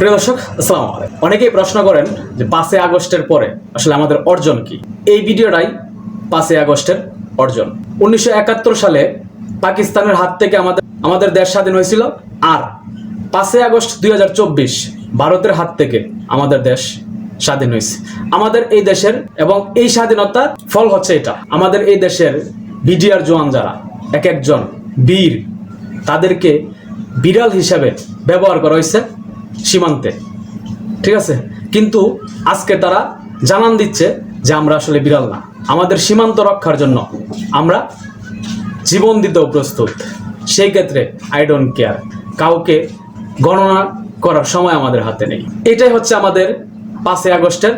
প্রিয় দর্শক, আসসালামু আলাইকুম। অনেকেই প্রশ্ন করেন যে পাঁচই আগস্টের পরে আসলে আমাদের অর্জন কি? এই ভিডিওটাই পাঁচই আগস্টের অর্জন। উনিশশো একাত্তর সালে পাকিস্তানের হাত থেকে আমাদের আমাদের দেশ স্বাধীন হয়েছিল আর পাঁচই আগস্ট দুই হাজার চব্বিশ ভারতের হাত থেকে আমাদের দেশ স্বাধীন হয়েছে। আমাদের এই দেশের এবং এই স্বাধীনতার ফল হচ্ছে এটা। আমাদের এই দেশের বিডিআর জোয়ান যারা, এক একজন বীর, তাদেরকে বিড়াল হিসাবে ব্যবহার করা হয়েছে। সীমান্তে। ঠিক আছে? কিন্তু আজকে তারা জানান দিচ্ছে যে আমরা আসলে বিড়াল না। আমাদের সীমান্ত রক্ষার জন্য আমরা জীবন দিতেও প্রস্তুত। সেই ক্ষেত্রে আই ডোন্ট কেয়ার কাউকে গণনা করার সময় আমাদের হাতে নেই। এটাই হচ্ছে আমাদের পাঁচই আগস্টের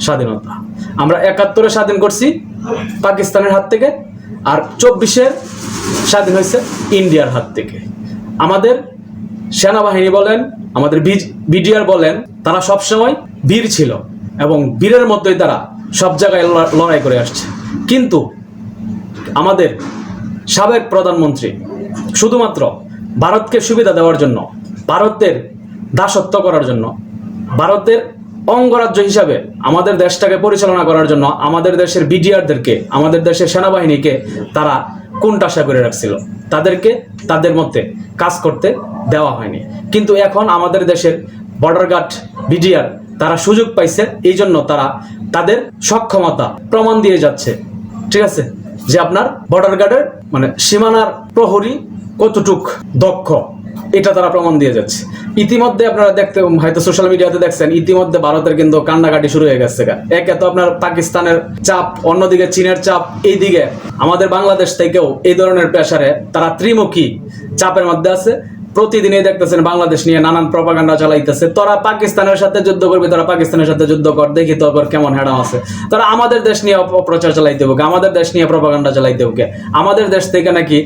স্বাধীনতা। আমরা একাত্তরে স্বাধীন করছি পাকিস্তানের হাত থেকে আর চব্বিশের স্বাধীন হয়েছে ইন্ডিয়ার হাত থেকে। আমাদের সেনাবাহিনী বলেন আমাদের বিডিআর বলেন, তারা সবসময় বীর ছিল এবং বীরের মধ্যেই তারা সব জায়গায় লড়াই করে আসছে। কিন্তু আমাদের সাবেক প্রধানমন্ত্রী শুধুমাত্র ভারতকে সুবিধা দেওয়ার জন্য, ভারতের দাসত্ব করার জন্য, ভারতের অঙ্গরাজ্য হিসাবে আমাদের দেশটাকে পরিচালনা করার জন্য আমাদের দেশের বিডিআরদেরকে, আমাদের দেশের সেনাবাহিনীকে তারা কোনটাশা করে রাখছিল? তাদেরকে তাদের মধ্যে কাজ করতে দেওয়া হয়নি। কিন্তু এখন আমাদের দেশের বর্ডার গার্ড বিডিআর তারা সুযোগ পাইছে, এই জন্য তারা তাদের সক্ষমতা প্রমাণ দিয়ে যাচ্ছে। ঠিক আছে? যে আপনার বর্ডার গার্ডের মানে সীমানার প্রহরী কতটুক দক্ষ? এটা তারা প্রমাণ দিয়ে যাচ্ছে। ইতিমধ্যে আপনারা দেখতে, হয়তো সোশ্যাল মিডিয়াতে দেখছেন, ইতিমধ্যে ভারতের কিন্তু কান্নাকাটি শুরু হয়ে গেছে। একে তো আপনার পাকিস্তানের চাপ, অন্যদিকে চীনের চাপ, এইদিকে আমাদের বাংলাদেশ থেকেও এই ধরনের প্রেসারে তারা ত্রিমুখী চাপের মধ্যে আছে। প্রতিদিনই দেখতেছেন বাংলাদেশ নিয়ে নানান প্রপাগান্ডা চালাইতেছে। তোরা পাকিস্তানের সাথে যুদ্ধ করবি, তোরা পাকিস্তানের সাথে যুদ্ধ কর, দেখি তোর কেমন হেডাম আছে। তোরা আমাদের দেশ নিয়ে অপপ্রচার চালাইতে হোক, আমাদের দেশ নিয়ে প্রপাগান্ডা চালাইতে হোক আমাদের দেশ থেকে নাকি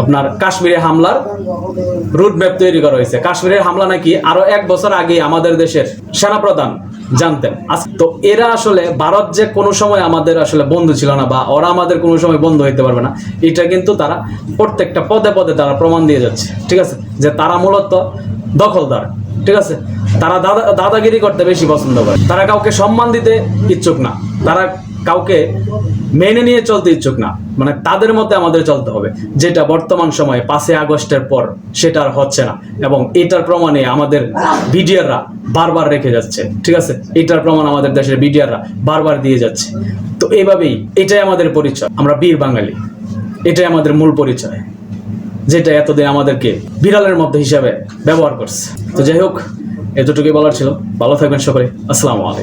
আপনার কাশ্মীরে হামলার রুট ম্যাপ তৈরি করা হয়েছে। কাশ্মীরের হামলা নাকি আরও এক বছর আগে আমাদের দেশের সেনাপ্রধান জানতেন। তো এরা আসলে ভারত যে কোনো সময় আমাদের আসলে বন্ধু ছিল না বা ওরা আমাদের কোনো সময় বন্ধু হইতে পারবে না, এটা কিন্তু তারা প্রত্যেকটা পদে পদে তারা প্রমাণ দিয়ে যাচ্ছে। ঠিক আছে? যে তারা মূলত দখলদার। ঠিক আছে? তারা দাদা দাদাগিরি করতে বেশি পছন্দ করে। তারা কাউকে সম্মান দিতে ইচ্ছুক না। তারা কাউকে মেনে নিয়ে চলতে ইচ্ছুক না। মানে তাদের মতে আমাদের চলতে হবে। যেটা বর্তমান সময়ে পাঁচই আগস্টের পর সেটা আর হচ্ছে না। এবং এটার প্রমাণে আমাদের বিডিআররা বারবার রেখে যাচ্ছে। ঠিক আছে? এটার প্রমাণ আমাদের দেশের বিডিআররা বারবার দিয়ে যাচ্ছে। তো এইভাবেই এটাই আমাদের পরিচয়। আমরা বীর বাঙালি। এটাই আমাদের মূল পরিচয়। যেটা এতদিন আমাদেরকে বিড়ালের মধ্যে হিসাবে ব্যবহার করছে। তো যাই হোক, এতটুকুই বলার ছিল। ভালো থাকবেন সকলে। আসসালামু আলাইকুম।